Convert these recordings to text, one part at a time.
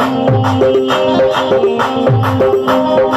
Thank you.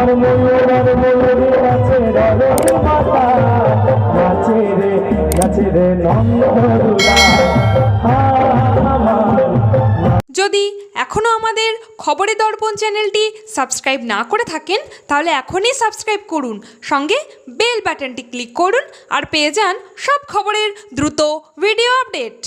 আমার ময়ূর আর আছে ডরে মাতা নাচে রে নাচে রে নন্দদুলা যদি এখনও আমাদের খবরে দর্পণ চ্যানেলটি সাবস্ক্রাইব না করে থাকেন, তাহলে এখনই সাবস্ক্রাইব করুন। সঙ্গে বেল বাটনটি ক্লিক করুন আর পেয়ে যান সব খবরের দ্রুত ভিডিও আপডেট।